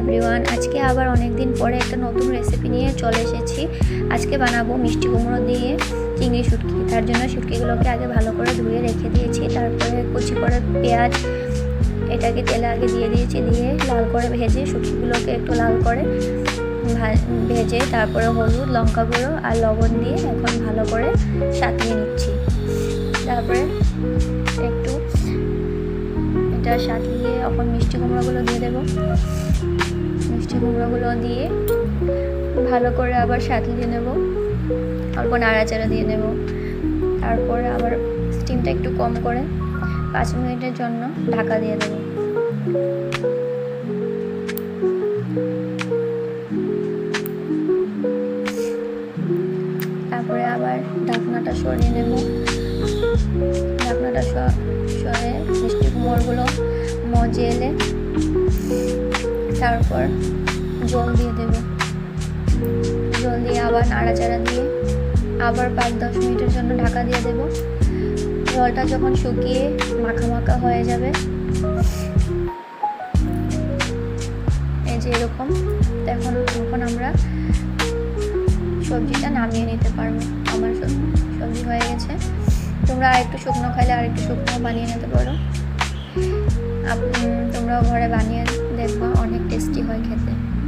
Everyone আজকে আবার অনেক দিন পরে একটা নতুন রেসিপি নিয়ে চলে এসেছি। আজকে বানাবো মিষ্টি কুমড়ো দিয়ে চিংড়ি শুটকি। তার জন্য শুটকিগুলোকে আগে ভালো করে ধুয়ে রেখে দিয়েছি। তারপরে কুচি করে পেঁয়াজ, এটাকে তেলে আগে দিয়ে দিয়েছি, দিয়ে লাল করে ভেজে শুটকিগুলোকে একটু লাল করে ভেজে তারপরে হলুদ, লঙ্কা গুঁড়ো আর লবণ দিয়ে এখন ভালো করে সাঁতলিয়ে নিচ্ছি। তারপরে এটা সাঁতলিয়ে এখন মিষ্টি কুমড়োগুলো দিয়ে দেবো। মিষ্টি কুমড়োগুলো দিয়ে ভালো করে আবার সাঁতলিয়ে নেব। অল্প নাড়াচাড়া দিয়ে নেব। তারপরে আবার স্টিমটা একটু কম করে পাঁচ মিনিটের জন্য ঢাকা দিয়ে দেবো। তারপরে আবার ঢাকনাটা সরিয়ে নেব। ঢাকনাটা মিষ্টি মজে এলে তারপর জল দিয়ে দেবো। জল দিয়ে আবার নাড়াচাড়া দিয়ে আবার পাঁচ দশ মিনিটের জন্য ঢাকা দিয়ে দেবো। জলটা যখন শুকিয়ে মাখা মাখা হয়ে যাবে, এই যে এরকম, তখন তখন আমরা সবজিটা নামিয়ে নিতে পারব। আমার সবজি হয়ে গেছে। তোমরা আরেকটু শুকনো খাইলে আরেকটু শুকনো বানিয়ে নিতে পারো। তোমরাও ঘরে বানিয়ে দেখবা অনেক টেস্টি হয় খেতে।